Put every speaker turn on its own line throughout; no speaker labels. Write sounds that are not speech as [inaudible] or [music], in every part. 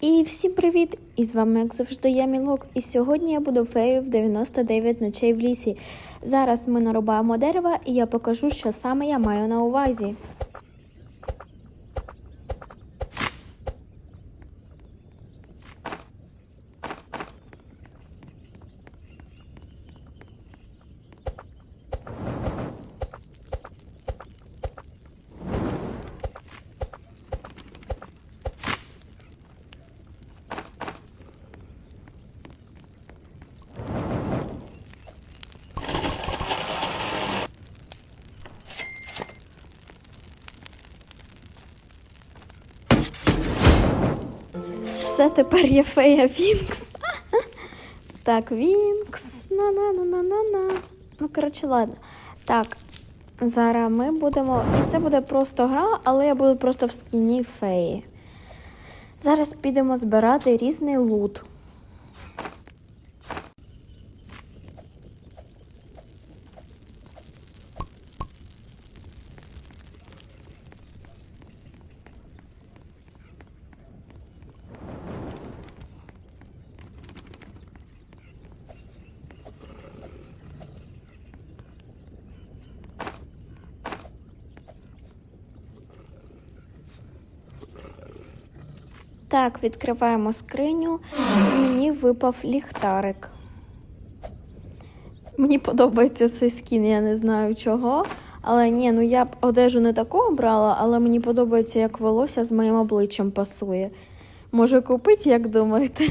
І всім привіт! І з вами, як завжди, я Мілок. І сьогодні я буду феєю в 99 ночей в лісі. Зараз ми нарубаємо дерева, і я покажу, що саме я маю на увазі. Все тепер я фея Вінкс. Так, Вінкс. На-на-на-на-на-на. Ну, коротше, ладно. Так, зараз ми будемо. Це буде просто гра, але я буду просто в скіні феї. Зараз підемо збирати різний лут. Так, відкриваємо скриню. І мені випав ліхтарик. Мені подобається цей скін, я не знаю чого. Але ні, ну я б одежу не таку брала, але мені подобається, як волосся з моїм обличчям пасує. Може купити, як думаєте?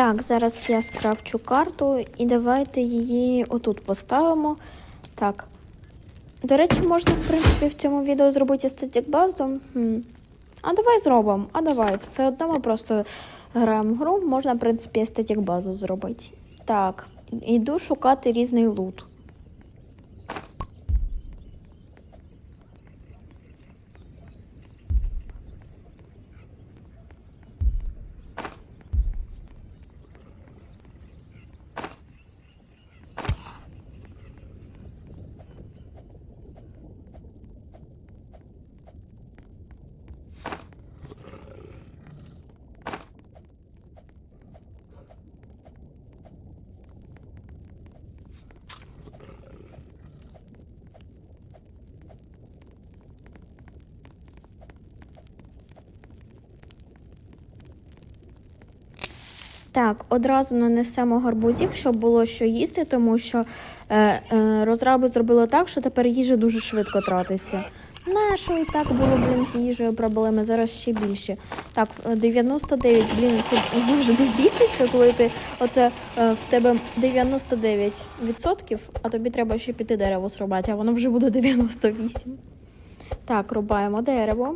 Так, зараз я скрафчу карту і давайте її отут поставимо. Так. До речі, можна, в принципі, в цьому відео зробити естетик базу. Хм. А давай зробимо. А давай. Все одно ми просто граємо гру, можна, в принципі, естетик базу зробити. Так, іду шукати різний лут. Так, одразу нанесемо гарбузів, щоб було що їсти, тому що е, е, розраби зробили так, що тепер їжа дуже швидко тратиться. Нащо і так було, блін, з їжею проблеми, зараз ще більше. Так, е, 99, блін, це завжди бісить, що коли ти оце е, в тебе 99%, а тобі треба ще піти дерево зрубати, а воно вже буде 98. Так, рубаємо дерево.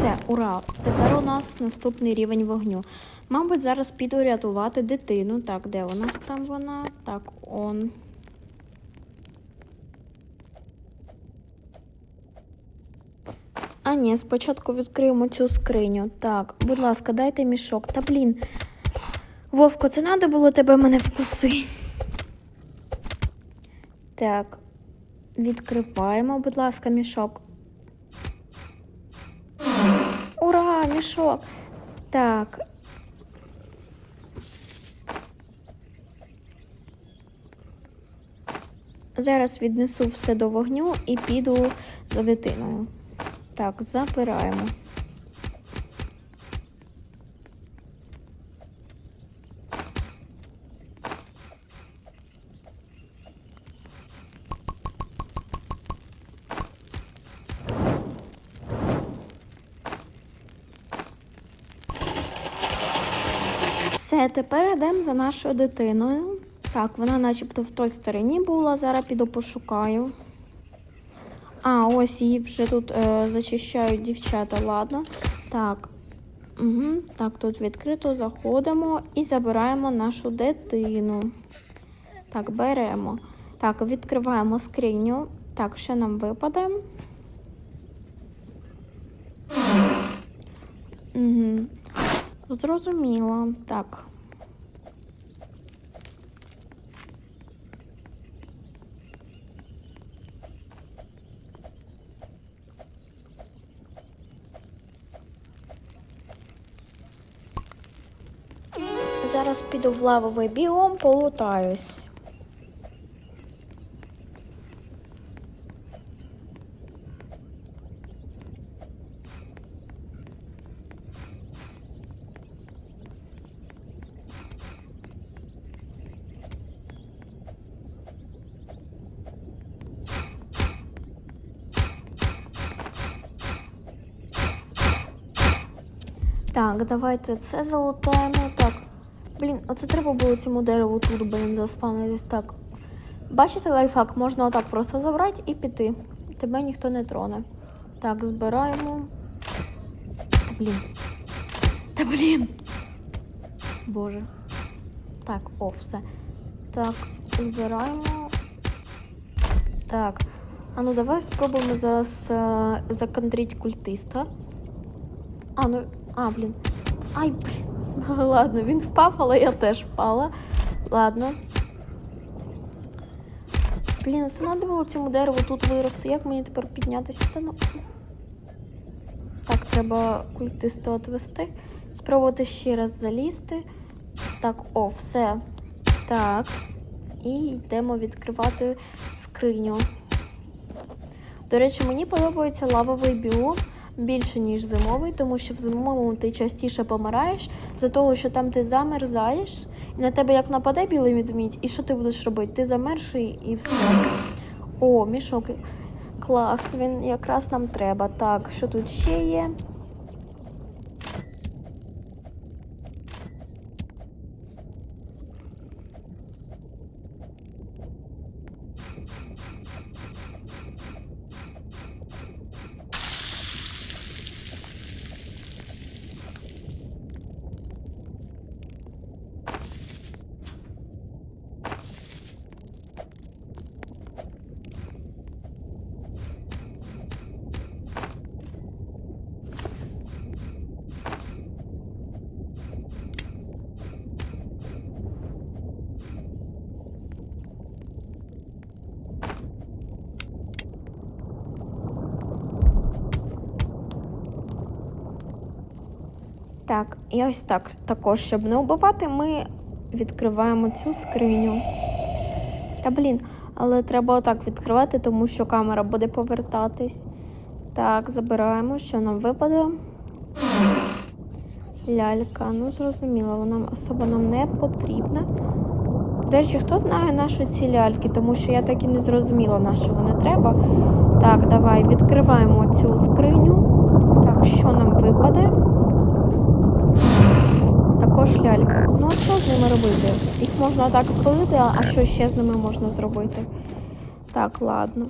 Все, ура! Тепер у нас наступний рівень вогню. Мабуть, зараз піду рятувати дитину. Так, де у нас там вона? Так, он. А ні, спочатку відкриємо цю скриню. Так, будь ласка, дайте мішок. Та блін. Вовко, це треба було тебе мене вкусити. Так, відкриваємо, будь ласка, мішок. Ура, мішок. Так. Зараз віднесу все до вогню і піду за дитиною. Так, запираємо. Тепер йдемо за нашою дитиною. Так, вона начебто в той стороні була, зараз піду пошукаю. А, ось її вже тут е, зачищають дівчата, ладно. Так. Угу. Так, тут відкрито заходимо і забираємо нашу дитину. Так, беремо. Так, відкриваємо скриню. Так, що нам випаде? Угу. Зрозуміло. Так. Зараз піду в лавовий біом, полутаюсь. Так, давайте це залутаємо. Так. Блін, оце треба було цьому дереву тут, блін, заспавнитись. Так. Бачите лайфхак? Можна отак просто забрати і піти. Тебе ніхто не троне. Так, збираємо. Блін. Та блін. Боже. Так, о, все. Так, збираємо. Так. А ну давай спробуємо зараз е, законтрити культиста. А, ну. А, блін. Ай, блін. [laughs] Ладно, він впав, але я теж впала. Ладно. Блін, це треба було цьому дереву тут вирости. Як мені тепер піднятися? Та ну. Так, треба культисту отвести. Спробувати ще раз залізти. Так, о, все. Так. І йдемо відкривати скриню. До речі, мені подобається лавовий біом більше, ніж зимовий, тому що в зимовому ти частіше помираєш за того, що там ти замерзаєш, і на тебе як нападе білий відмідь, і що ти будеш робити? Ти замерзший і все. О, мішок. Клас, він якраз нам треба. Так, що тут ще є? Так, і ось так. Також, щоб не вбивати, ми відкриваємо цю скриню. Та блін, але треба отак відкривати, тому що камера буде повертатись. Так, забираємо, що нам випаде. Лялька, ну зрозуміло, вона особо нам не потрібна. До речі, хто знає наші ці ляльки, тому що я так і не зрозуміла, на що вони треба. Так, давай відкриваємо цю скриню. Так, що нам випаде? Також лялька. Ну, а що з ними робити? Їх можна так спалити, а що ще з ними можна зробити? Так, ладно.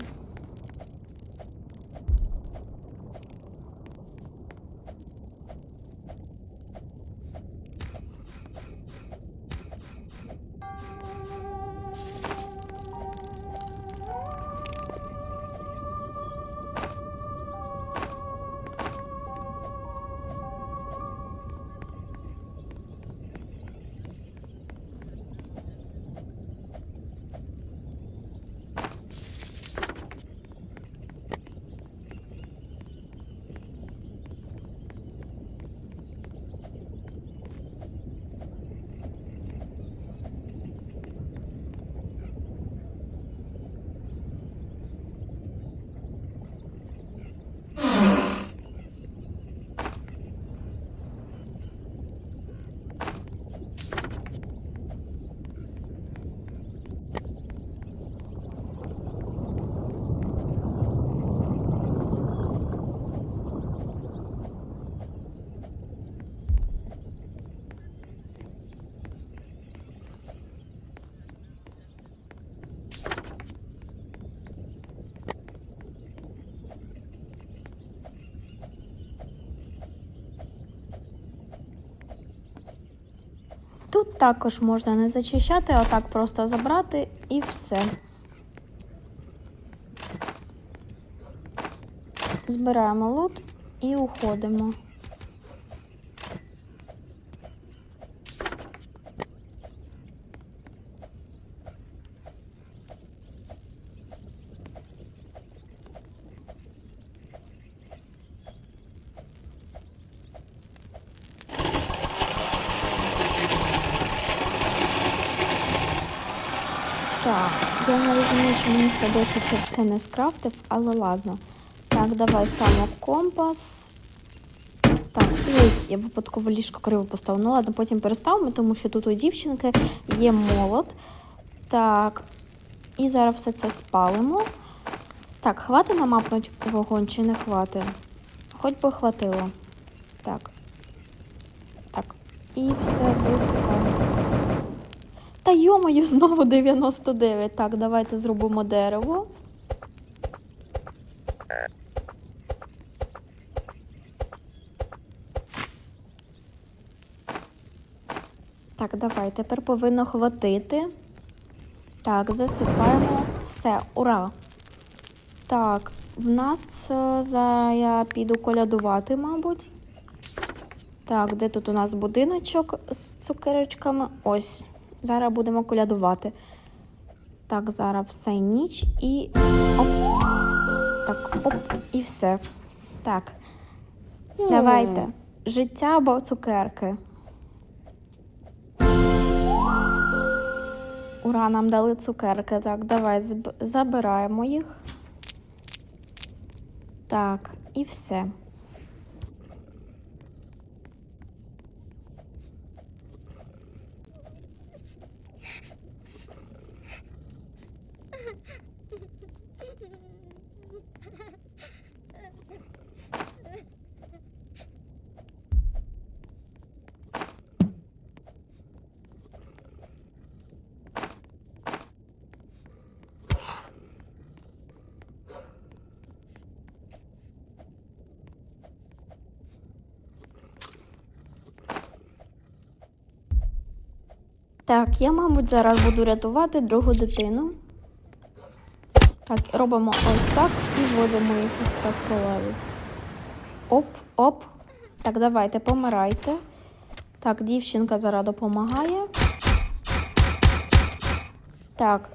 Також можна не зачищати, а так просто забрати і все. Збираємо лут і уходимо. Так, я не ніхто досі це все не скрафтив, але ладно. Так, давай ставимо компас. Так, ой, я випадково ліжко криво поставила. Ну ладно, потім переставимо, тому що тут у дівчинки є молот. Так, і зараз все це спалимо. Так, хватить намапнуть вогонь чи не хватить? Хоч би хватило. Так. Так. І все висипаємо. Та йомаю, знову 99. Так, давайте зробимо дерево. Так, давай, тепер повинно хватити. Так, засипаємо. Все, ура! Так, в нас е, за я піду колядувати, мабуть. Так, де тут у нас будиночок з цукерочками? Ось. Зараз будемо колядувати. Так, зараз все ніч і. Оп. Так, оп, і все. Так. Давайте. Життя або цукерки. Ура, нам дали цукерки. Так, давай забираємо їх. Так, і все. Так, я, мабуть, зараз буду рятувати другу дитину. Так, робимо ось так і вводимо їх ось так по лаві. Оп, оп. Так, давайте, помирайте. Так, дівчинка зараз допомагає. Так,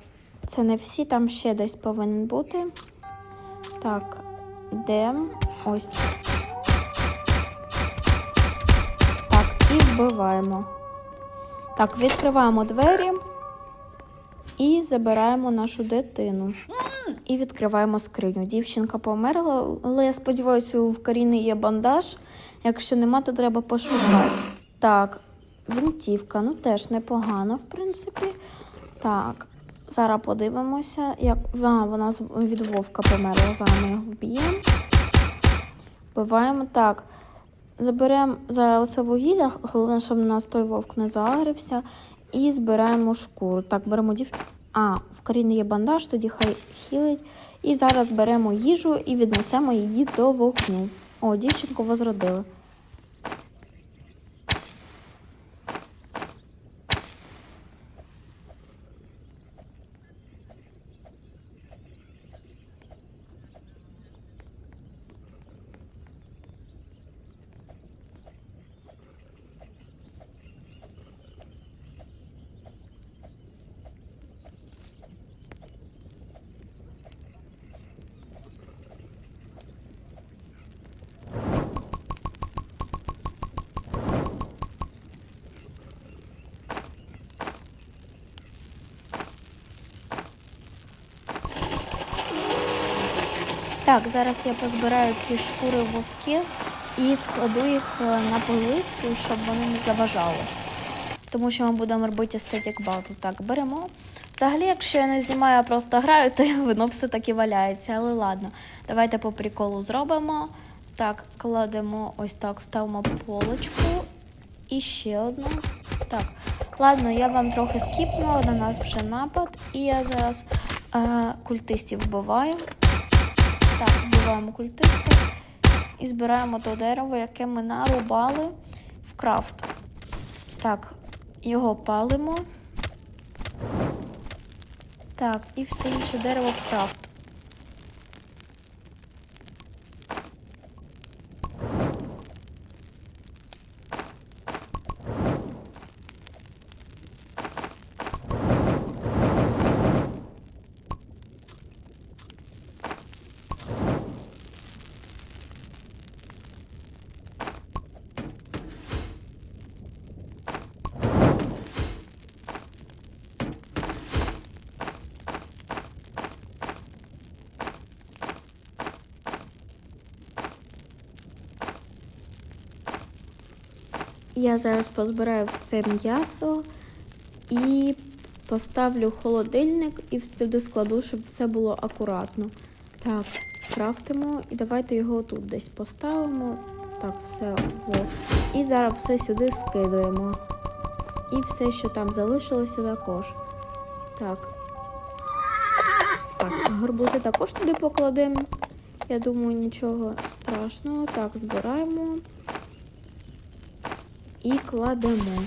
це не всі, там ще десь повинен бути. Так, де? Ось. Так, і вбиваємо. Так, відкриваємо двері і забираємо нашу дитину. І відкриваємо скриню. Дівчинка померла, але я сподіваюся, в Каріни є бандаж. Якщо нема, то треба пошукати. Так, винтівка, ну теж непогано, в принципі. Так, зараз подивимося. Як... А, вона від вовка померла, зараз ми його вб'ємо. Вбиваємо так. Заберемо зараз вугілля, головне, щоб у нас той вовк не загрився. І збираємо шкуру. Так, беремо дівчину. А, в Каріни є бандаж, тоді хай хілить. І зараз беремо їжу і віднесемо її до вогню. О, дівчинку возродили. Так, зараз я позбираю ці шкури вовки і складу їх е, на полицю, щоб вони не заважали. Тому що ми будемо робити естетик базу. Так, беремо. Взагалі, якщо я не знімаю, а просто граю, то [laughs] воно все таки валяється. Але ладно, давайте по приколу зробимо. Так, кладемо ось так, ставимо полочку. І ще одну. Так, ладно, я вам трохи скіпнула, на нас вже напад. І я зараз е, культистів вбиваю. Так, вбиваємо культиста і збираємо то дерево, яке ми нарубали в крафт. Так, його палимо. Так, і все інше дерево в крафт. Я зараз позбираю все м'ясо і поставлю холодильник і сюди складу, щоб все було акуратно. Так, крафтимо і давайте його тут десь поставимо. Так, все во. І зараз все сюди скидуємо. І все, що там залишилося, також. Так. Так, гарбузи також туди покладемо. Я думаю, нічого страшного. Так, збираємо і кладемо.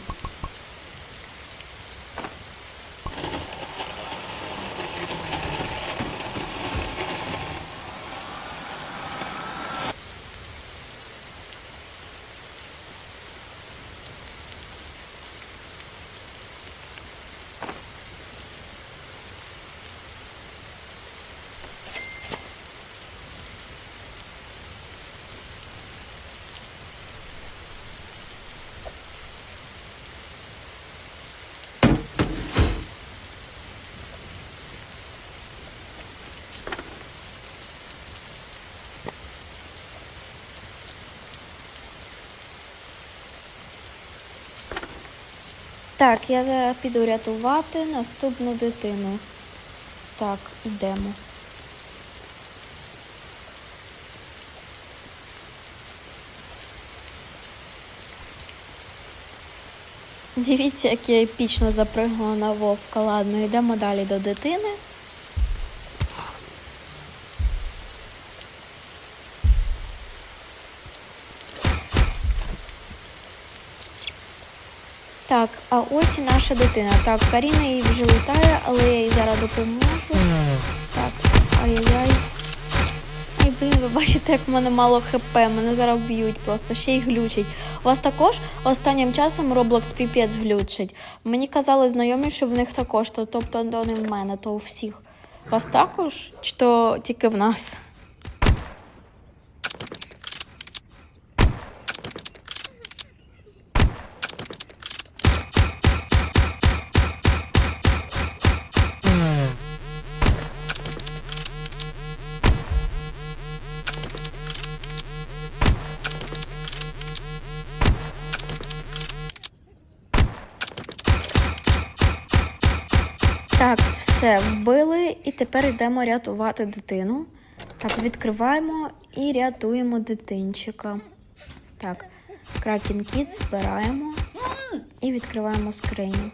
Так, я зараз піду рятувати наступну дитину. Так, йдемо. Дивіться, як я епічно запригнула на вовка. Ладно, йдемо далі до дитини. Так, а ось і наша дитина. Так, Каріна її вже лутає, але я їй зараз допоможу. Так, ай-яй-яй. Ай, блін, ви бачите, як в мене мало хп, мене зараз б'ють просто, ще й глючить. У вас також останнім часом Roblox піпець глючить. Мені казали знайомі, що в них також, то, тобто то не в мене, то у всіх. У вас також? Чи то тільки в нас? Тепер йдемо рятувати дитину. Так, відкриваємо і рятуємо дитинчика. Так, Кракен Кіт збираємо і відкриваємо скриню.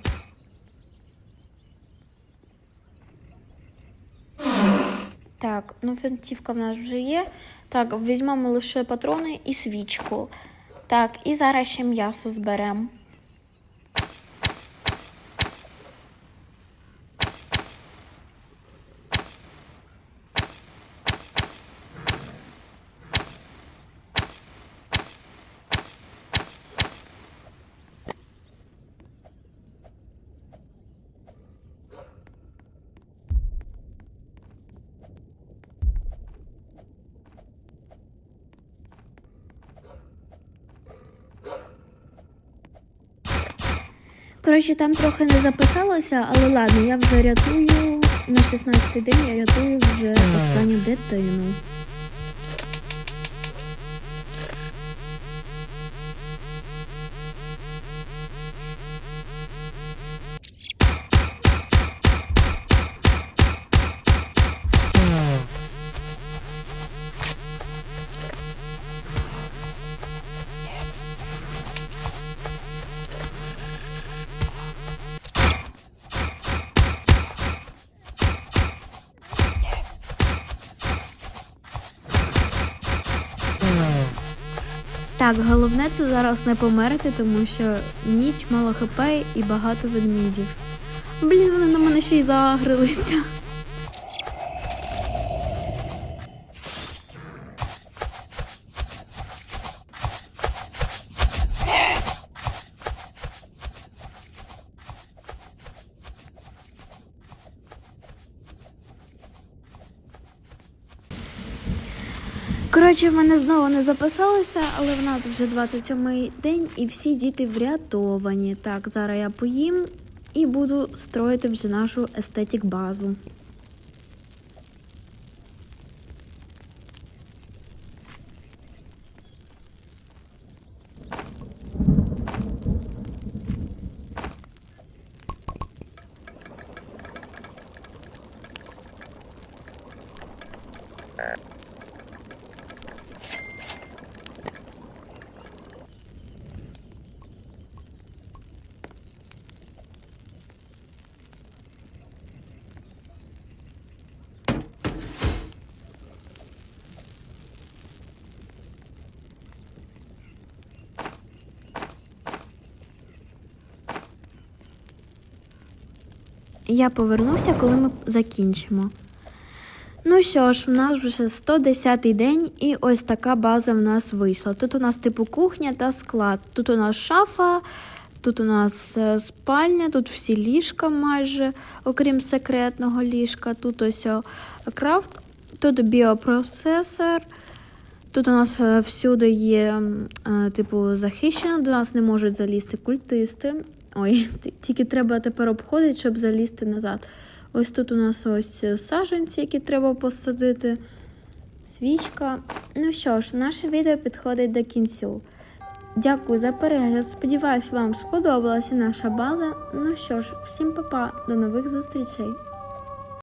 Так, ну фінтівка в нас вже є. Так, візьмемо лише патрони і свічку. Так, і зараз ще м'ясо зберемо. Коротше, там трохи не записалося, але ладно, я вже рятую на 16-й день, я рятую вже останню дитину. Так, головне це зараз не померти, тому що ніч мало хп і багато ведмідів. Блін, вони на мене ще й загрилися. Коротше, в мене знову не записалися, але в нас вже 27-й день і всі діти врятовані. Так, зараз я поїм і буду строїти вже нашу естетик базу. Я повернуся, коли ми закінчимо. Ну що ж, в нас вже 110-й день, і ось така база в нас вийшла. Тут у нас типу кухня та склад. Тут у нас шафа, тут у нас е, спальня, тут всі ліжка майже, окрім секретного ліжка. Тут ось крафт, тут біопроцесор. Тут у нас е, всюди є е, типу захищено, до нас не можуть залізти культисти. Ой, тільки треба тепер обходити, щоб залізти назад. Ось тут у нас ось саженці, які треба посадити. Свічка. Ну що ж, наше відео підходить до кінцю. Дякую за перегляд. Сподіваюсь, вам сподобалася наша база. Ну що ж, всім па-па, до нових зустрічей!